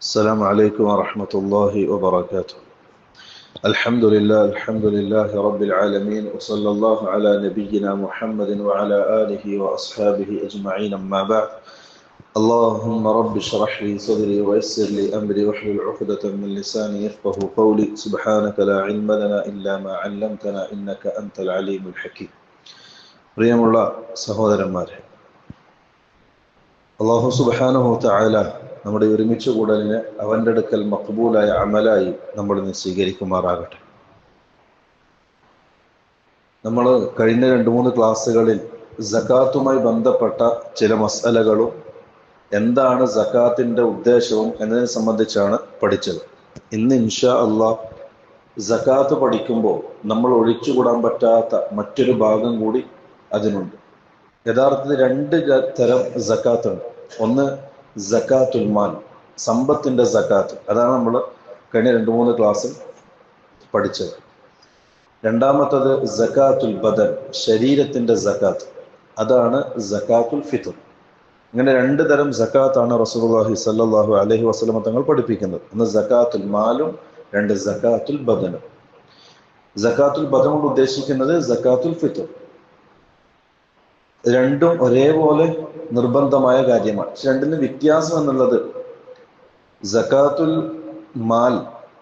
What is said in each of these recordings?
السلام عليكم ورحمة الله وبركاته الحمد لله الحمد لله رب العالمين وصلى الله على نبينا محمد وعلى آله وأصحابه أجمعين أما بعد اللهم رب اشرح لي صدري ويسر لي أمري واحلل عقدة من لساني يفقه قولي سبحانك لا علم لنا إلا ما علمتنا إنك أنت العليم الحكيم പ്രിയമുള്ള സഹോദരന്മാരെ അള്ളാഹു സുബാനഹു തായാല നമ്മുടെ ഒരുമിച്ച് കൂടലിന് അവന്റെ അടുക്കൽ മക്ബൂലായ അമലായി നമ്മൾ ഇന്ന് സ്വീകരിക്കുമാറാകട്ടെ. നമ്മൾ കഴിഞ്ഞ രണ്ട് മൂന്ന് ക്ലാസ്സുകളിൽ ജക്കാത്തുമായി ബന്ധപ്പെട്ട ചില മസലകളും എന്താണ് ജക്കാത്തിന്റെ ഉദ്ദേശവും എന്നതിനെ സംബന്ധിച്ചാണ് പഠിച്ചത്. ഇന്ന് ഇൻഷാ അള്ളാഹ് ജക്കാത്ത് പഠിക്കുമ്പോൾ നമ്മൾ ഒഴിച്ചുകൂടാൻ പറ്റാത്ത മറ്റൊരു ഭാഗം കൂടി അതിനുണ്ട്. യഥാർത്ഥത്തിൽ രണ്ട് തരം ജക്കാത്ത് ഉണ്ട് ഒന്ന് ജക്കാത്തുൽ മാൻ സമ്പത്തിന്റെ ജക്കാത്ത് അതാണ് നമ്മൾ കഴിഞ്ഞ രണ്ട് മൂന്ന് ക്ലാസ്സിൽ പഠിച്ചത്. രണ്ടാമത്തത് സക്കാത്തുൽ ബദൻ ശരീരത്തിന്റെ സക്കാത്ത്. അതാണ് സക്കാത്തുൽ ഫിത്തർ ഇങ്ങനെ രണ്ട് തരം ജക്കാത്താണ് റസൂലുള്ളാഹി സല്ലല്ലാഹു അലൈഹി വസല്ലമ തങ്ങൾ പഠിപ്പിക്കുന്നത്. ഒന്ന് സക്കാത്തുൽ മാലും രണ്ട് സക്കാത്തുൽ ബദനും. സക്കാത്തുൽ ബദൻ കൊണ്ട് ഉദ്ദേശിക്കുന്നത് സക്കാത്തുൽ ഫിത്തർ രണ്ടും ഒരേപോലെ നിർബന്ധമായ കാര്യമാണ്. പക്ഷെ രണ്ടിന് വ്യത്യാസം എന്നുള്ളത് ജക്കാത്തുൽ മാൽ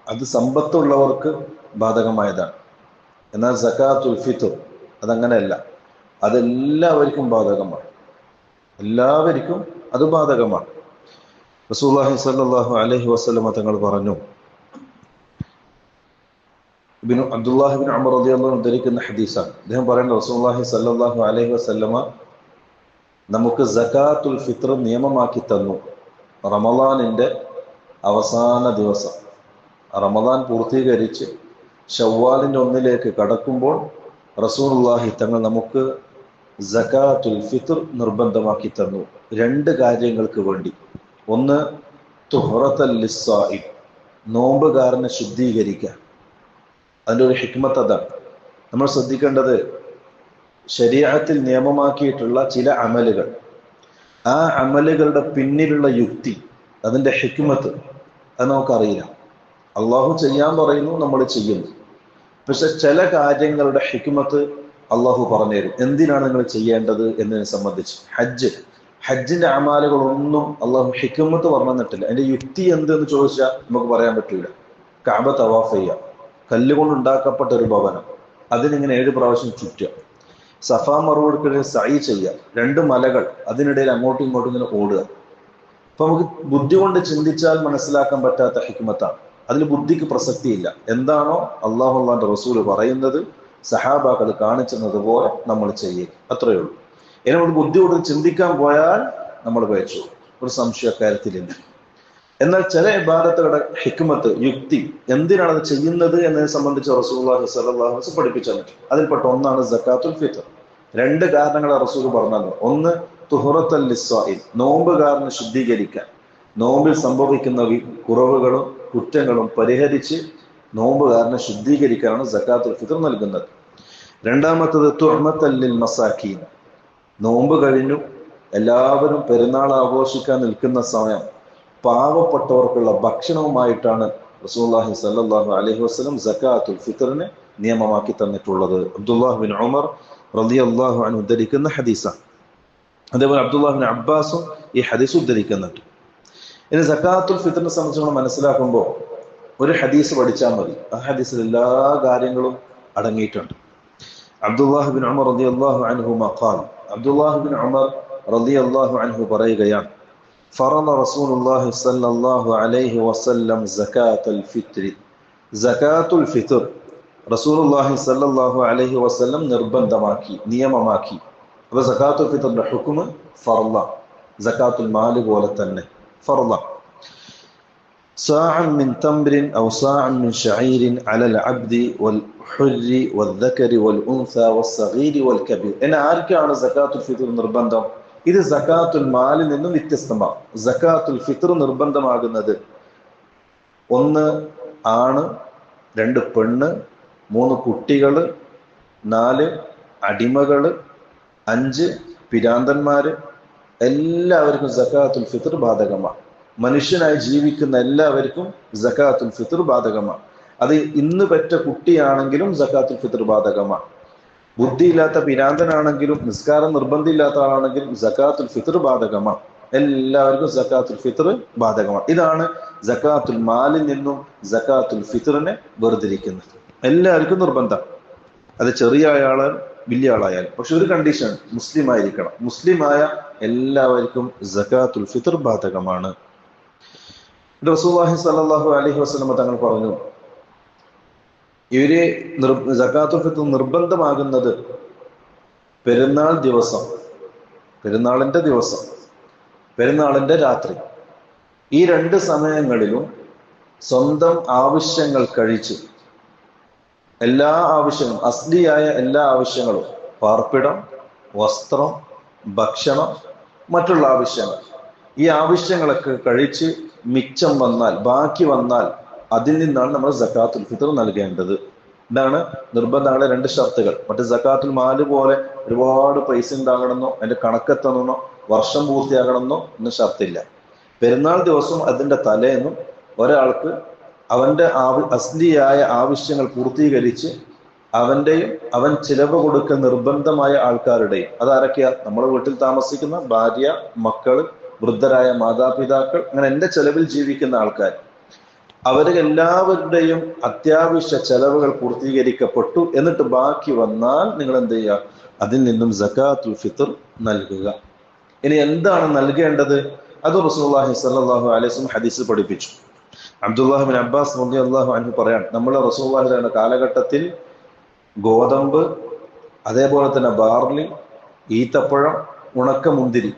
അത് സമ്പത്തുള്ളവർക്ക് ബാധകമായതാണ്. എന്നാൽ ജക്കാത്തുൽ ഫിത്തുർ അതങ്ങനെയല്ല. അതെല്ലാവർക്കും ബാധകമാണ്. എല്ലാവർക്കും അത് ബാധകമാണ്. റസൂല്ലാഹി സല്ലാഹു അലഹി വസ്ലമ തങ്ങൾ പറഞ്ഞു ബിനു അബ്ദുല്ലാഹിബിൻ അമർ റളിയല്ലാഹു ഉദ്ധരിക്കുന്ന ഹദീസാണ്. അദ്ദേഹം പറയുന്നത് റസൂലുള്ളാഹി സല്ലാഹു അലൈഹി വസല്ലമ നമുക്ക് ജക്കാത്തുൽ ഫിത്ർ നിയമമാക്കി തന്നു. റമദാനിന്റെ അവസാന ദിവസം. റമദാൻ പൂർത്തീകരിച്ച് ഷവ്വാലിന്റെ ഒന്നിലേക്ക് കടക്കുമ്പോൾ റസൂലുള്ളാഹി തങ്ങൾ നമുക്ക് ജക്കാത്തുൽ ഫിത്ർ നിർബന്ധമാക്കി തന്നു. രണ്ട് കാര്യങ്ങൾക്ക് വേണ്ടി. ഒന്ന് തുഹറത്തൽ ലിസ്സായി നോമ്പുകാരനെ ശുദ്ധീകരിക്കാൻ അതിന്റെ ഒരു ഹിക്മത്ത് അതാണ് നമ്മൾ ശ്രദ്ധിക്കേണ്ടത് ശരീരത്തിൽ നിയമമാക്കിയിട്ടുള്ള ചില അമലുകൾ. ആ അമലുകളുടെ പിന്നിലുള്ള യുക്തി അതിന്റെ ഹിക്മത്ത് അത് നമുക്കറിയില്ല. അള്ളാഹു ചെയ്യാൻ പറയുന്നു നമ്മൾ ചെയ്യുന്നു. പക്ഷെ ചില കാര്യങ്ങളുടെ ഹിക്മത്ത് അള്ളാഹു പറഞ്ഞുതരും എന്തിനാണ് നിങ്ങൾ ചെയ്യേണ്ടത് എന്നതിനെ സംബന്ധിച്ച്. ഹജ്ജ്. ഹജ്ജിന്റെ അമാലുകളൊന്നും അള്ളാഹു ഹിക്മത്ത് പറഞ്ഞു തന്നിട്ടില്ല അതിന്റെ യുക്തി എന്ത് എന്ന് ചോദിച്ചാൽ നമുക്ക് പറയാൻ പറ്റൂല. കാബ തവാഫ് ചെയ്യാം. കല്ലുകൊണ്ട് ഉണ്ടാക്കപ്പെട്ട ഒരു ഭവനം. അതിനിങ്ങനെ ഏഴ് പ്രാവശ്യം ചുറ്റുക. സഫാ മറുപടിക്കിടയിൽ സൈ ചെയ്യുക. രണ്ട് മലകൾ അതിനിടയിൽ അങ്ങോട്ടും ഇങ്ങോട്ടും ഇങ്ങനെ ഓടുക. അപ്പൊ നമുക്ക് ബുദ്ധി കൊണ്ട് ചിന്തിച്ചാൽ മനസ്സിലാക്കാൻ പറ്റാത്ത ഹിക്മത്താണ്. അതിൽ ബുദ്ധിക്ക് പ്രസക്തിയില്ല. എന്താണോ അള്ളാഹു അള്ളാന്റെ റസൂൽ പറയുന്നത് സഹാബാക്കൾ കാണിച്ചത് പോലെ നമ്മൾ ചെയ്യുക അത്രയേ ഉള്ളൂ. ഇനി നമ്മൾ ബുദ്ധി കൊണ്ട് ചിന്തിക്കാൻ പോയാൽ നമ്മൾ വെച്ചു ഒരു സംശയക്കാര്യത്തിലില്ല. എന്നാൽ ചില ഇബാദത്തുകളുടെ ഹിക്മത്ത് യുക്തി എന്തിനാണ് അത് ചെയ്യുന്നത് എന്നതിനെ സംബന്ധിച്ച് റസൂല്ലാഹി സലഹുസ് പഠിപ്പിച്ചു തന്നിട്ടുണ്ട് അതിൽപ്പെട്ട ഒന്നാണ് ജക്കാത്തുൽ ഫിത്തർ രണ്ട് കാരണങ്ങൾ റസൂൽ പറഞ്ഞത്. ഒന്ന് തുഹറത്തൽ ലിസ്വായിൽ നോമ്പുകാരനെ ശുദ്ധീകരിക്കാൻ. നോമ്പിൽ സംഭവിക്കുന്ന കുറവുകളും കുറ്റങ്ങളും പരിഹരിച്ച് നോമ്പുകാരനെ ശുദ്ധീകരിക്കാനാണ് ജക്കാത്തുൽ ഫിത്തർ നൽകുന്നത്. രണ്ടാമത്തത് തുഹമത്തല്ലിൽ മസാഖീൻ നോമ്പ് കഴിഞ്ഞു എല്ലാവരും പെരുന്നാൾ ആഘോഷിക്കാൻ നിൽക്കുന്ന സമയം. പാവപ്പെട്ടവർക്കുള്ള ഭക്ഷണവുമായിട്ടാണ് റസൂല്ലാഹി സല്ലാഹു അലഹി വസ്ലം ജക്കാത്തുൽ ഫിത്തറിനെ നിയമമാക്കി തന്നിട്ടുള്ളത്. അബ്ദുല്ലാഹുബിൻ ഉമർ റലി അള്ളാഹു അനു ഉദ്ധരിക്കുന്ന ഹദീസാണ്. അതേപോലെ അബ്ദുല്ലാഹിബിൻ അബ്ബാസും ഈ ഹദീസ് ഉദ്ധരിക്കുന്നുണ്ട്. ഇനി ജക്കാത്തുൽ ഫിത്തറിനെ സംബന്ധിച്ച് നമ്മൾ മനസ്സിലാക്കുമ്പോൾ ഒരു ഹദീസ് പഠിച്ചാൽ മതി. ആ ഹദീസിൽ എല്ലാ കാര്യങ്ങളും അടങ്ങിയിട്ടുണ്ട്. അബ്ദുല്ലാഹിബിൻ ഉമർ റലി അള്ളാഹു അനുഹു മഖാൽ അബ്ദുല്ലാഹിബിൻ ഉമർ റലി അള്ളാഹു അനുഹു പറയുകയാണ് فرض رسول الله صلى الله عليه وسلم زكاة الفطر زكاة الفطر റസൂൽ അള്ളാഹി സല്ലാഹു അലൈഹി വസ്ലം നിർബന്ധമാക്കി നിയമമാക്കി അപ്പൊ സക്കാത്തുൽ ഫിത്തറിന്റെ ഹുക്കുമ് ഫർല സക്കാത്തുൽ മാല് പോലെ തന്നെ ഫർല ساعا من تمر أو ساعا من شعير على العبد والحر والذكر والأنثى والصغير والكبير إن ആർക്കാണ് സക്കാത്തുൽ ഫിത്തർ നിർബന്ധം ഇത് സക്കാത്തുൽ മാലിൽ നിന്നും വ്യത്യസ്തമാണ്. സക്കാത്തുൽ ഫിത്ർ നിർബന്ധമാകുന്നത് ഒന്ന് ആണ് രണ്ട് പെണ്ണ് മൂന്ന് കുട്ടികൾ നാല് അടിമകൾ അഞ്ച് പിരാന്തന്മാര് എല്ലാവർക്കും സക്കാത്തുൽ ഫിത്ർ ബാധകമാണ്. മനുഷ്യനായി ജീവിക്കുന്ന എല്ലാവർക്കും സക്കാത്തുൽ ഫിത്ർ ബാധകമാണ്. അത് ഇന്ന് പെറ്റ കുട്ടിയാണെങ്കിലും സക്കാത്തുൽ ഫിത്ർ ബാധകമാണ്. ബുദ്ധിയില്ലാത്ത പിരാന്തനാണെങ്കിലും നിസ്കാരം നിർബന്ധമില്ലാത്ത ആളാണെങ്കിലും സക്കാത്തുൽ ഫിത്ർ ബാധകമാണ്. എല്ലാവർക്കും സക്കാത്തുൽ ഫിത്ർ ബാധകമാണ്. ഇതാണ് സക്കാത്തുൽ മാലിൽ നിന്നും സക്കാത്തുൽ ഫിത്റിനെ വേർതിരിക്കുന്നത്. എല്ലാവർക്കും നിർബന്ധം. അത് ചെറിയ ആയാൾ വലിയ ആളായാലും പക്ഷെ ഒരു കണ്ടീഷൻ മുസ്ലിം ആയിരിക്കണം. മുസ്ലിമായ എല്ലാവർക്കും സക്കാത്തുൽ ഫിത്ർ ബാധകമാണ്. റസൂല്ലാഹി സല്ലാഹു അലൈഹി വസ്ലമ തങ്ങൾ പറഞ്ഞു ഇവർ ജക്കാത്തുൽ ഫിത്ർ നിർബന്ധമാകുന്നത് പെരുന്നാൾ ദിവസം പെരുന്നാളിന്റെ ദിവസം പെരുന്നാളിന്റെ രാത്രി. ഈ രണ്ട് സമയങ്ങളിലും സ്വന്തം ആവശ്യങ്ങൾ കഴിച്ച് എല്ലാ ആവശ്യങ്ങളും അസ്ലിയായ എല്ലാ ആവശ്യങ്ങളും പാർപ്പിടം വസ്ത്രം ഭക്ഷണം മറ്റുള്ള ആവശ്യങ്ങൾ ഈ ആവശ്യങ്ങളൊക്കെ കഴിച്ച് മിച്ചം വന്നാൽ ബാക്കി വന്നാൽ അതിൽ നിന്നാണ് നമ്മൾ ജക്കാത്തുൽ ഫിത്തർ നൽകേണ്ടത്. ഇതാണ് നിർബന്ധങ്ങളെ രണ്ട് ഷർത്തുകൾ. മറ്റു ജക്കാത്തുൽ മാൽ പോലെ ഒരുപാട് പൈസ ഉണ്ടാകണമെന്നോ അതിന്റെ കണക്കെത്തണമെന്നോ വർഷം പൂർത്തിയാകണമെന്നോ ഒന്നും ഷർത്തില്ല. പെരുന്നാൾ ദിവസം അതിന്റെ തലേന്നും ഒരാൾക്ക് അവന്റെ ആവ അസ്ലിയായ ആവശ്യങ്ങൾ പൂർത്തീകരിച്ച് അവന്റെയും അവൻ ചിലവ് കൊടുക്കുന്ന നിർബന്ധമായ ആൾക്കാരുടെയും. അതാരൊക്കെയാ? നമ്മുടെ വീട്ടിൽ താമസിക്കുന്ന ഭാര്യ മക്കൾ വൃദ്ധരായ മാതാപിതാക്കൾ അങ്ങനെ എന്റെ ചെലവിൽ ജീവിക്കുന്ന ആൾക്കാർ. അവർ എല്ലാവരുടെയും അത്യാവശ്യ ചെലവുകൾ പൂർത്തീകരിക്കപ്പെട്ടു. എന്നിട്ട് ബാക്കി വന്നാൽ നിങ്ങൾ എന്ത് ചെയ്യുക അതിൽ നിന്നും ജക്കാത്തുൽ ഫിത്തർ നൽകുക. ഇനി എന്താണ് നൽകേണ്ടത്? അത് റസൂല്ലാഹി സല്ലാഹു അലൈഹി ഹദീസ് പഠിപ്പിച്ചു. അബ്ദുല്ലാഹിബിൻ അബ്ബാസ് റളിയല്ലാഹു അള്ളാഹു അൻഹു പറയാൻ നമ്മൾ റസൂല്ലാഹിയുടെ കാലഘട്ടത്തിൽ ഗോതമ്പ് അതേപോലെ തന്നെ ബാർലി ഈത്തപ്പഴം ഉണക്കമുന്തിരി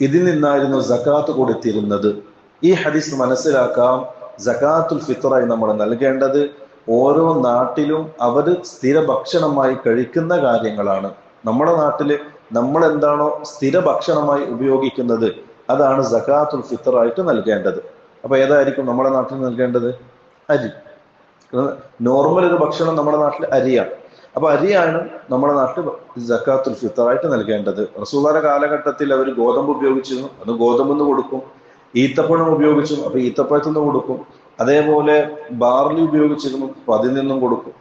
ഇതിൽ നിന്നായിരുന്നു സക്കാത്ത് കൊടുത്തിരുന്നത്. ഈ ഹദീസ് മനസ്സിലാക്കാം. ജക്കാത്തുൽ ഫിത്തറായി നമ്മൾ നൽകേണ്ടത് ഓരോ നാട്ടിലും അവർ സ്ഥിര ഭക്ഷണമായി കഴിക്കുന്ന കാര്യങ്ങളാണ്. നമ്മുടെ നാട്ടിൽ നമ്മൾ എന്താണോ സ്ഥിര ഭക്ഷണമായി ഉപയോഗിക്കുന്നത് അതാണ് ജക്കാത്തുൽ ഫിത്തറായിട്ട് നൽകേണ്ടത്. അപ്പൊ ഏതായിരിക്കും നമ്മുടെ നാട്ടിൽ നൽകേണ്ടത്? അരി. നോർമൽ ഒരു ഭക്ഷണം നമ്മുടെ നാട്ടിൽ അരിയാണ്. അപ്പൊ അരിയാണ് നമ്മുടെ നാട്ടിൽ ജക്കാത്തുൽ ഫിത്തറായിട്ട് നൽകേണ്ടത്. റസൂദാര കാലഘട്ടത്തിൽ അവർ ഗോതമ്പ് ഉപയോഗിച്ചിരുന്നു. അത് ഗോതമ്പ് കൊടുക്കും. ഈത്തപ്പഴം ഉപയോഗിച്ചും അപ്പൊ ഈത്തപ്പഴത്തിൽ നിന്ന് കൊടുക്കും. അതേപോലെ ബാർലി ഉപയോഗിച്ചിരുന്നു അപ്പൊ അതിൽ നിന്നും കൊടുക്കും.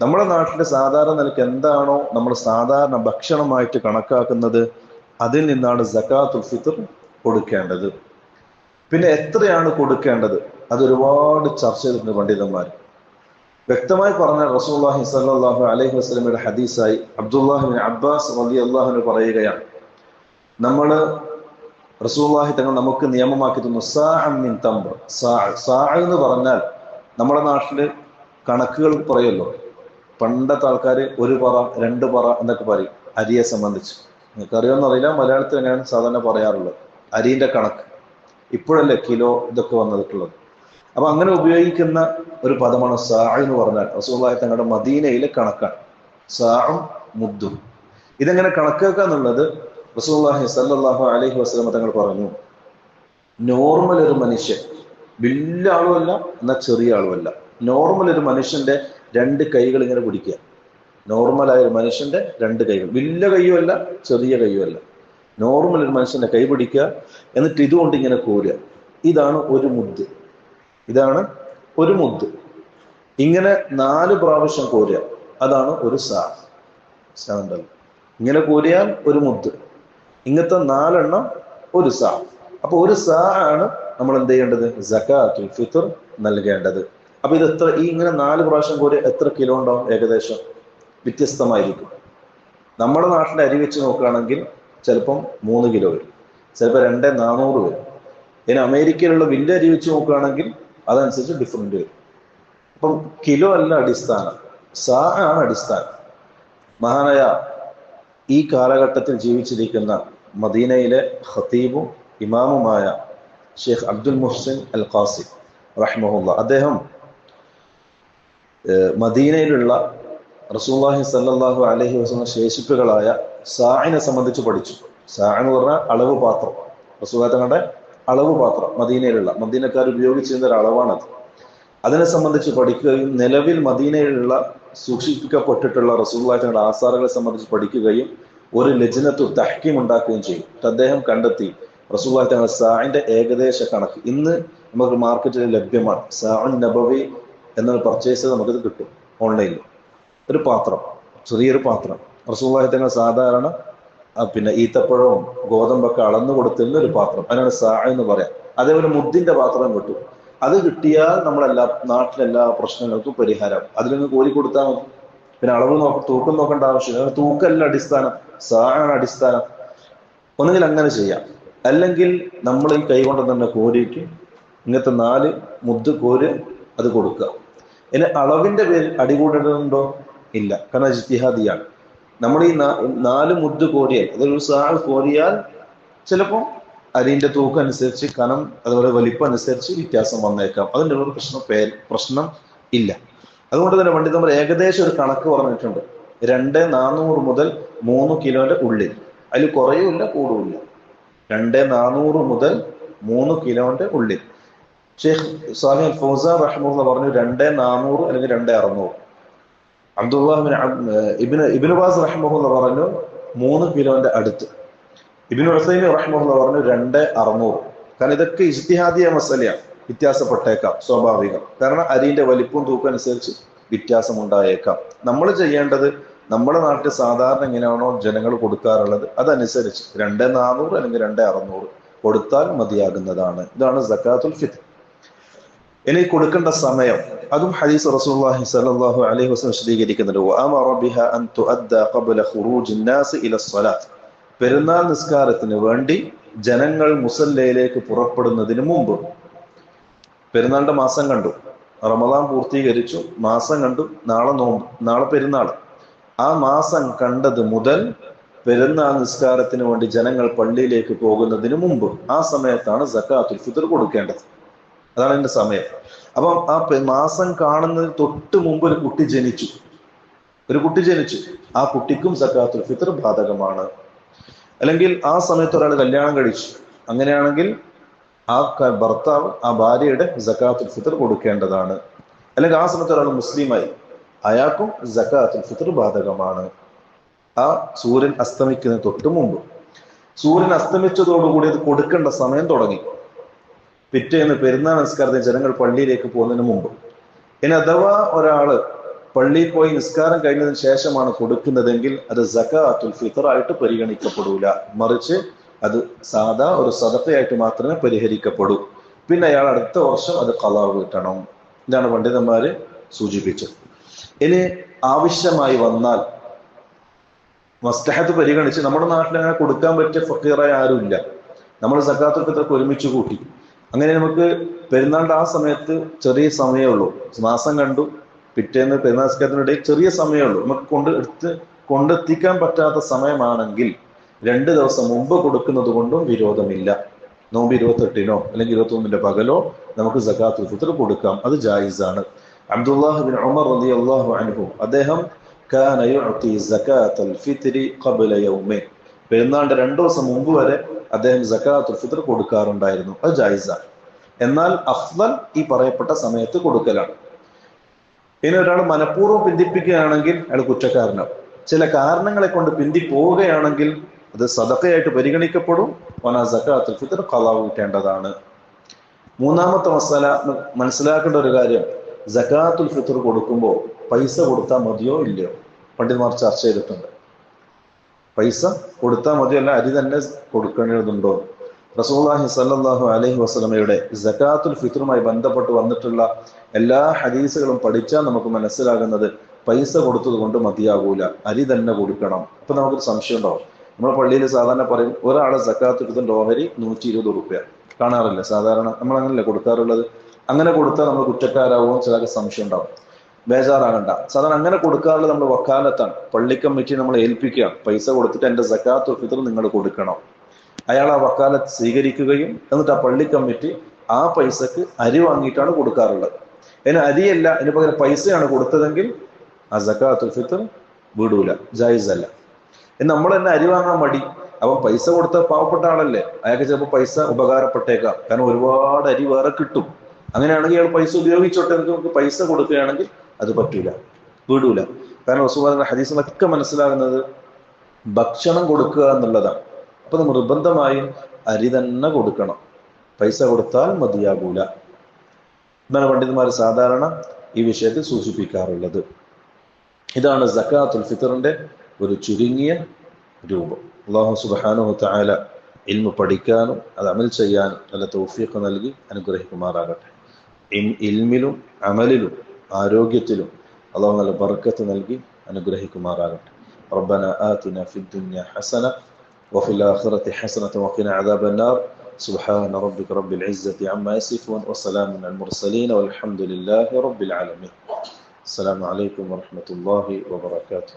നമ്മുടെ നാട്ടിലെ സാധാരണ നിലയ്ക്ക് എന്താണോ നമ്മൾ സാധാരണ ഭക്ഷണമായിട്ട് കണക്കാക്കുന്നത് അതിൽ നിന്നാണ് സക്കാത്തുൽ ഫിത്തർ കൊടുക്കേണ്ടത്. പിന്നെ എത്രയാണ് കൊടുക്കേണ്ടത്? അതൊരുപാട് ചർച്ച ചെയ്തിട്ടുണ്ട് പണ്ഡിതന്മാർ വ്യക്തമായി പറഞ്ഞ റസൂല്ലാഹി സല്ലാഹു അലൈഹി വസ്ലമയുടെ ഹദീസായി അബ്ദുല്ലാഹിബിൻ അബ്ബാസ് റളിയല്ലാഹു അള്ളാഹുന് പറയുകയാണ്. നമ്മൾ റസൂല്ലാഹി തങ്ങൾ നമുക്ക് നിയമമാക്കി തന്നു സാ തമ്പ് സാ സാ എന്ന് പറഞ്ഞാൽ നമ്മുടെ നാട്ടിൽ കണക്കുകൾ പറയുമല്ലോ. പണ്ടത്തെ ആൾക്കാർ ഒരു പറ രണ്ട് പറ എന്നൊക്കെ പറയും. അരിയെ സംബന്ധിച്ച്. നിങ്ങൾക്ക് അറിയാമെന്ന് അറിയില്ല മലയാളത്തിൽ തന്നെയാണ് സാധാരണ പറയാറുള്ളത്. അരിന്റെ കണക്ക്. ഇപ്പോഴല്ലേ കിലോ ഇതൊക്കെ വന്നിട്ടുള്ളത്. അപ്പൊ അങ്ങനെ ഉപയോഗിക്കുന്ന ഒരു പദമാണ് സാ എന്ന് പറഞ്ഞാൽ. റസൂള്ളാഹി തങ്ങളുടെ മദീനയിലെ കണക്കാണ്. സാഉം മുദ്ദും. ഇതെങ്ങനെ കണക്കാക്കാന്നുള്ളത് റസൂള്ളാഹി സല്ലാഹു അലൈഹി വസ്ലമ തങ്ങൾ പറഞ്ഞു നോർമൽ ഒരു മനുഷ്യൻ വലിയ ആളുമല്ല എന്നാൽ ചെറിയ ആളുമല്ല. നോർമൽ ഒരു മനുഷ്യന്റെ രണ്ട് കൈകൾ ഇങ്ങനെ പിടിക്കുക. നോർമൽ ആയ ഒരു മനുഷ്യന്റെ രണ്ട് കൈകൾ വലിയ കൈയുമല്ല ചെറിയ കൈയുമല്ല നോർമൽ ഒരു മനുഷ്യന്റെ കൈ പിടിക്കുക എന്നിട്ട് ഇതുകൊണ്ട് ഇങ്ങനെ കോരുക. ഇതാണ് ഒരു മുദ്ദ്. ഇതാണ് ഒരു മുദ്ദ്. ഇങ്ങനെ നാല് പ്രാവശ്യം കോരുക. അതാണ് ഒരു സാ. ഉണ്ടല്ലോ. ഇങ്ങനെ കോരിയാൽ ഒരു മുദ്ദ്. ഇങ്ങനത്തെ നാലെണ്ണം ഒരു സാ. അപ്പൊ ഒരു സാ ആണ് നമ്മൾ എന്ത് ചെയ്യേണ്ടത്? ജക്കാത്തുൽ ഫിത്തർ നൽകേണ്ടത്. അപ്പൊ ഇത് എത്ര ഈ ഇങ്ങനെ നാല് പ്രാവശ്യം കൂടി എത്ര കിലോ ഉണ്ടാവും ഏകദേശം? വ്യത്യസ്തമായിരിക്കും. നമ്മുടെ നാട്ടിലെ അരി വെച്ച് നോക്കുകയാണെങ്കിൽ ചിലപ്പം മൂന്ന് കിലോ വരും. ചിലപ്പോൾ രണ്ട് നാനൂറ് വരും. ഇനി അമേരിക്കയിലുള്ള വലിയ അരി വെച്ച് നോക്കുകയാണെങ്കിൽ അതനുസരിച്ച് ഡിഫറെന്റ് വരും. അപ്പം കിലോ അല്ല അടിസ്ഥാനം. സാ ആണ് അടിസ്ഥാനം. മഹാനായ ഈ കാലഘട്ടത്തിൽ ജീവിച്ചിരിക്കുന്ന മദീനയിലെ ഖത്തീബും ഇമാമുമായ Sheikh Abdul Muhsin al Qasim റഹ്മുല്ല അദ്ദേഹം മദീനയിലുള്ള റസൂല്ലാഹി സല്ലാഹു അലഹി വസ്ലം ശേഷിപ്പുകളായ സാഹിനെ സംബന്ധിച്ച് പഠിച്ചു. സാ എന്ന് പറഞ്ഞാൽ അളവ് പാത്രം. റസൂല അളവ് പാത്രം മദീനയിലുള്ള. മദീനക്കാർ ഉപയോഗിച്ചിരുന്ന ഒരു അളവാണത്. അതിനെ സംബന്ധിച്ച് പഠിക്കുകയും നിലവിൽ മദീനയിലുള്ള സൂക്ഷിപ്പിക്കപ്പെട്ടിട്ടുള്ള റസൂള്ളാഹിന്റെ ആസാറുകളെ സംബന്ധിച്ച് പഠിക്കുകയും ഒരു ലജ്നത്തു തഹ്കീം ഉണ്ടാക്കുകയും ചെയ്യും. അദ്ദേഹം കണ്ടെത്തി. റസൂല്ലാഹി തങ്ങൾ സാഇന്റെ ഏകദേശ കണക്ക്. ഇന്ന് നമുക്ക് മാർക്കറ്റിൽ ലഭ്യമാണ്. സാഉൻ നബവി എന്ന പർച്ചേസ് നമുക്കിത് കിട്ടും ഓൺലൈനിൽ ഒരു പാത്രം. ചെറിയൊരു പാത്രം. തങ്ങൾ സാധാരണ പിന്നെ ഈത്തപ്പഴവും ഗോതമ്പൊക്കെ അളന്നു കൊടുത്തിരുന്ന ഒരു പാത്രം. അതിനാണ് സാ എന്ന് പറയാം. അതേപോലെ മുദ്ദിന്റെ പാത്രം കിട്ടും. അത് കിട്ടിയാൽ നമ്മളെല്ലാ നാട്ടിലെല്ലാ പ്രശ്നങ്ങൾക്കും പരിഹാരം. അതിൽ നിന്ന് കോരി കൊടുത്താൽ മതി. പിന്നെ അളവ് നോക്ക തൂക്കം നോക്കേണ്ട ആവശ്യമില്ല. തൂക്കല്ല അടിസ്ഥാനം സാണ അടിസ്ഥാനം ഒന്നുകിൽ അങ്ങനെ ചെയ്യാം. അല്ലെങ്കിൽ നമ്മൾ ഈ കൈ കൊണ്ട് തന്നെ കോരിയിട്ട് ഇങ്ങനത്തെ നാല് മുദ്ദ് കോര് അത് കൊടുക്കുക. ഇനി അളവിന്റെ പേരിൽ അടികൂടേണ്ടതുണ്ടോ ഇല്ല. കാരണം ജിത്തിഹാദിയാണ് നമ്മൾ ഈ നാല് മുദ്ദ് കോരിയാൽ അതൊരു സാൾ കോരിയാൽ ചിലപ്പോൾ അരിന്റെ തൂക്കം അനുസരിച്ച് കനം അതുപോലെ വലിപ്പം അനുസരിച്ച് വ്യത്യാസം വന്നേക്കാം. അതിന്റെ ഒരു പ്രശ്നം പേര് പ്രശ്നം ഇല്ല. അതുകൊണ്ട് തന്നെ പണ്ഡിതന്മാർ ഏകദേശം ഒരു കണക്ക് പറഞ്ഞിട്ടുണ്ട്. രണ്ട് നാനൂറ് മുതൽ മൂന്ന് കിലോന്റെ ഉള്ളിൽ. അതിൽ കുറയുമില്ല കൂടുമില്ല. രണ്ട് നാനൂറ് മുതൽ മൂന്ന് കിലോന്റെ ഉള്ളിൽ. ഷെയ്ഖ് സ്വാമി അൽ റഹ്മൂർ എന്ന് പറഞ്ഞു രണ്ട് നാനൂറ് അല്ലെങ്കിൽ രണ്ട് അറുന്നൂറ് അബ്ദുല്ലാഹിബിൻ ഇബിന് ഇബിനുബാസ് ബാസ് എന്ന് പറഞ്ഞു മൂന്ന് കിലോന്റെ അടുത്ത്. ഇബിൻ ഹുസൈൻ എന്ന് പറഞ്ഞു രണ്ട് അറുന്നൂറ് കാരണം ഇതൊക്കെ ഇജ്തിഹാദിയ മസലയാണ്. വ്യത്യാസപ്പെട്ടേക്കാം സ്വാഭാവികം. കാരണം അരിന്റെ വലിപ്പം തൂക്കം അനുസരിച്ച് വ്യത്യാസം ഉണ്ടായേക്കാം നമ്മൾ ചെയ്യേണ്ടത് നമ്മുടെ നാട്ടിൽ സാധാരണ എങ്ങനെയാണോ ജനങ്ങൾ കൊടുക്കാറുള്ളത്? അതനുസരിച്ച് രണ്ട് നാനൂറ് അല്ലെങ്കിൽ രണ്ട് അറുന്നൂറ് കൊടുത്താൽ മതിയാകുന്നതാണ്. ഇതാണ് സക്കാത്തുൽ ഫിത്ത് ഇനി കൊടുക്കേണ്ട സമയം. അതും ഹദീസ് റസൂലുള്ളാഹി സ്വല്ലല്ലാഹു അലൈഹി വസല്ലം വിശദീകരിക്കുന്നുണ്ട്. വഅമറ ബിഹ അൻ തുഅദ്ദ ഖബ്ല ഖുറൂജിൻ നാസ് ഇല സ്വലാത്ത് പെരുന്നാൾ നിസ്കാരത്തിന് വേണ്ടി ജനങ്ങൾ മുസല്ലയിലേക്ക് പുറപ്പെടുന്നതിന് മുമ്പ് പെരുന്നാളിന്റെ മാസം കണ്ടു. റമദാൻ പൂർത്തീകരിച്ചു. മാസം കണ്ടു. നാളെ നോമ്പ് നാളെ പെരുന്നാൾ. ആ മാസം കണ്ടത് മുതൽ പെരുന്നാൾ നിസ്കാരത്തിന് വേണ്ടി ജനങ്ങൾ പള്ളിയിലേക്ക് പോകുന്നതിന് മുമ്പ് ആ സമയത്താണ് സക്കാത്തുൽ ഫിത്ർ കൊടുക്കേണ്ടത്. അതാണ് എന്റെ സമയം. അപ്പം ആ മാസം കാണുന്നതിന് തൊട്ട് മുമ്പ് ഒരു കുട്ടി ജനിച്ചു. ഒരു കുട്ടി ജനിച്ചു. ആ കുട്ടിക്കും സക്കാത്തുൽ ഫിത്തർ ബാധകമാണ്. അല്ലെങ്കിൽ ആ സമയത്ത് ഒരാൾ കല്യാണം കഴിച്ചു. അങ്ങനെയാണെങ്കിൽ ആ ഭർത്താവ് ആ ഭാര്യയുടെ ജക്കാത്തുൽ ഫിത്തർ കൊടുക്കേണ്ടതാണ്. അല്ലെങ്കിൽ ആ സമയത്ത് ഒരാൾ മുസ്ലിമായി അയാൾക്കും ജക്കാത്തുൽ ഫിത്തർ ബാധകമാണ്. ആ സൂര്യൻ അസ്തമിക്കുന്നതിന് തൊട്ട് മുമ്പ്. സൂര്യൻ അസ്തമിച്ചതോടുകൂടി അത് കൊടുക്കേണ്ട സമയം തുടങ്ങി. പിറ്റേന്ന് പെരുന്നാൾ നിസ്കാരത്തിന് ജനങ്ങൾ പള്ളിയിലേക്ക് പോകുന്നതിന് മുമ്പ്. ഇനി അഥവാ ഒരാൾ പള്ളിയിൽ പോയി നിസ്കാരം കഴിഞ്ഞതിന് ശേഷമാണ് കൊടുക്കുന്നതെങ്കിൽ അത് ജക്കാത്തുൽ ഫിത്തർ ആയിട്ട് പരിഗണിക്കപ്പെടൂല. മറിച്ച് അത് സാധാ ഒരു സദത്തയായിട്ട് മാത്രമേ പരിഹരിക്കപ്പെടൂ. പിന്നെ അയാൾ അടുത്ത വർഷം അത് കളവ് കിട്ടണം. ഇതാണ് പണ്ഡിതന്മാര് സൂചിപ്പിച്ചത്. ഇനി ആവശ്യമായി വന്നാൽ മസ്തഹത്ത് പരിഗണിച്ച് നമ്മുടെ നാട്ടിൽ അങ്ങനെ കൊടുക്കാൻ പറ്റിയ ഫക്കീറായ ആരുമില്ല നമ്മൾ സക്കാത്തുൽ ഫിത്രക്ക് ഒരുമിച്ച് കൂട്ടി. അങ്ങനെ നമുക്ക് പെരുന്നാളിന്റെ ആ സമയത്ത് ചെറിയ സമയമേ ഉള്ളൂ. മാസം കണ്ടു. പിറ്റേന്ന് പെരുന്നാൾ നിസ്കാരത്തിനിടയിൽ ചെറിയ സമയമേ ഉള്ളൂ. നമുക്ക് കൊണ്ട് എടുത്ത് കൊണ്ടെത്തിക്കാൻ പറ്റാത്ത സമയമാണെങ്കിൽ രണ്ട് ദിവസം മുമ്പ് കൊടുക്കുന്നത് കൊണ്ടും വിരോധമില്ല. നോമ്പ് ഇരുപത്തെട്ടിനോ അല്ലെങ്കിൽ ഇരുപത്തി ഒന്നിന്റെ പകലോ നമുക്ക് സഖാത്ത് ഫിത്തർ കൊടുക്കാം. അത് ജായിസാണ്. അബ്ദുല്ലാഹ് ഉമർ അദ്ദേഹം പെരുന്നാളിന്റെ രണ്ടു ദിവസം മുമ്പ് വരെ അദ്ദേഹം സക്കാത്തുൽ ഫിത്തർ കൊടുക്കാറുണ്ടായിരുന്നു. അത് ജായിസാണ്. എന്നാൽ അഫ്ദൽ ഈ പറയപ്പെട്ട സമയത്ത് കൊടുക്കലാണ്. ഇനി ഒരാൾ മനഃപൂർവം പിന്തിപ്പിക്കുകയാണെങ്കിൽ അയാൾ കുറ്റക്കാരനാവും. ചില കാരണങ്ങളെ കൊണ്ട് പിന്തി പോവുകയാണെങ്കിൽ അത് സദക്കയായിട്ട് പരിഗണിക്കപ്പെടും. ഓന സക്കാത്തുൽ ഫിത്തർ കലാവ് കിട്ടേണ്ടതാണ്. മൂന്നാമത്തെ മസാല മനസ്സിലാക്കേണ്ട ഒരു കാര്യം സക്കാത്തുൽ ഫിത്തർ കൊടുക്കുമ്പോൾ പൈസ കൊടുത്താൽ മതിയോ ഇല്ലയോ? പണ്ഡിതന്മാർ ചർച്ച ചെയ്തിട്ടുണ്ട്. പൈസ കൊടുത്താൽ മതിയോ അല്ല അരി തന്നെ കൊടുക്കേണ്ടതുണ്ടോ? റസൂല്ലാഹി സല്ലല്ലാഹു അലൈഹി വസല്ലമയുടെ സക്കാത്തുൽ ഫിത്തറുമായി ബന്ധപ്പെട്ട് വന്നിട്ടുള്ള എല്ലാ ഹദീസുകളും പഠിച്ചാൽ നമുക്ക് മനസ്സിലാകുന്നത് പൈസ കൊടുത്തത് കൊണ്ട് മതിയാകൂല അരി തന്നെ കൊടുക്കണം. അപ്പൊ നമുക്കൊരു സംശയം ഉണ്ടാവും. നമ്മുടെ പള്ളിയിൽ സാധാരണ പറയും ഒരാളെ സക്കാത്ത് എടുത്തിട്ട് ഓഹരി നൂറ്റി ഇരുപത് റുപ്യ കാണാറില്ല? സാധാരണ നമ്മൾ അങ്ങനെയല്ലേ കൊടുക്കാറുള്ളത്? അങ്ങനെ കൊടുത്താൽ നമ്മൾ കുറ്റക്കാരാവുമോ ചിലർക്ക് സംശയം ഉണ്ടാവും. ബേജാറാകണ്ട. സാധാരണ അങ്ങനെ കൊടുക്കാറുള്ളത് നമ്മൾ വക്കാലത്താണ്. പള്ളി കമ്മിറ്റി നമ്മൾ ഏൽപ്പിക്കുക പൈസ കൊടുത്തിട്ട് എന്റെ സക്കാത്ത് ഫിത്ർ നിങ്ങൾ കൊടുക്കണം. അയാൾ ആ വക്കാലത്ത് സ്വീകരിക്കുകയും എന്നിട്ട് ആ പള്ളി കമ്മിറ്റി ആ പൈസക്ക് അരി വാങ്ങിയിട്ടാണ് കൊടുക്കാറുള്ളത്. അതിന് അരിയല്ല അതിന് പകരം പൈസയാണ് കൊടുത്തതെങ്കിൽ ആ സക്കാത്തുൽ ഫിത്തർ വിടൂല ജായിസല്ല. നമ്മൾ തന്നെ അരി വാങ്ങാൻ മടി. അപ്പം പൈസ കൊടുത്ത പാവപ്പെട്ട ആളല്ലേ? അയാൾക്ക് ചിലപ്പോൾ പൈസ ഉപകാരപ്പെട്ടേക്കാം. കാരണം ഒരുപാട് അരി വേറെ കിട്ടും. അങ്ങനെയാണെങ്കിൽ അയാൾ പൈസ ഉപയോഗിച്ചോട്ടെ എനിക്ക് നമുക്ക് പൈസ കൊടുക്കുകയാണെങ്കിൽ അത് പറ്റൂല. വീടൂല. കാരണം റസൂൽ ഹദീസിനൊക്കെ മനസ്സിലാകുന്നത് ഭക്ഷണം കൊടുക്കുക എന്നുള്ളതാണ്. അപ്പൊ നിർബന്ധമായും അരി തന്നെ കൊടുക്കണം. പൈസ കൊടുത്താൽ മതിയാകൂല. എന്നാണ് പണ്ഡിതന്മാർ സാധാരണ ഈ വിഷയത്തിൽ സൂചിപ്പിക്കാറുള്ളത്. ഇതാണ് സക്കാത്തുൽ ഫിത്തറിന്റെ ഒരു ചുരുങ്ങിയ രൂപം അള്ളാഹു സുബാനു താല ഇൽമ പഠിക്കാനും അത് അമൽ ചെയ്യാനും നല്ല തൗഫീഖ് നൽകി അനുഗ്രഹിക്കുമാറാകട്ടെ ഇൽമിലും അമലിലും ആരോഗ്യത്തിലും അള്ളാഹു നല്ല ബർക്കത്ത് നൽകി അനുഗ്രഹിക്കുമാറാകട്ടെ ربنا آتنا في الدنيا حسنة وفي الآخرة حسنة وقنا عذاب النار سبحان ربك رب العزة عما يصفون وسلام على المرسلين والحمد لله رب العالمين السلام عليكم ورحمة الله وبركاته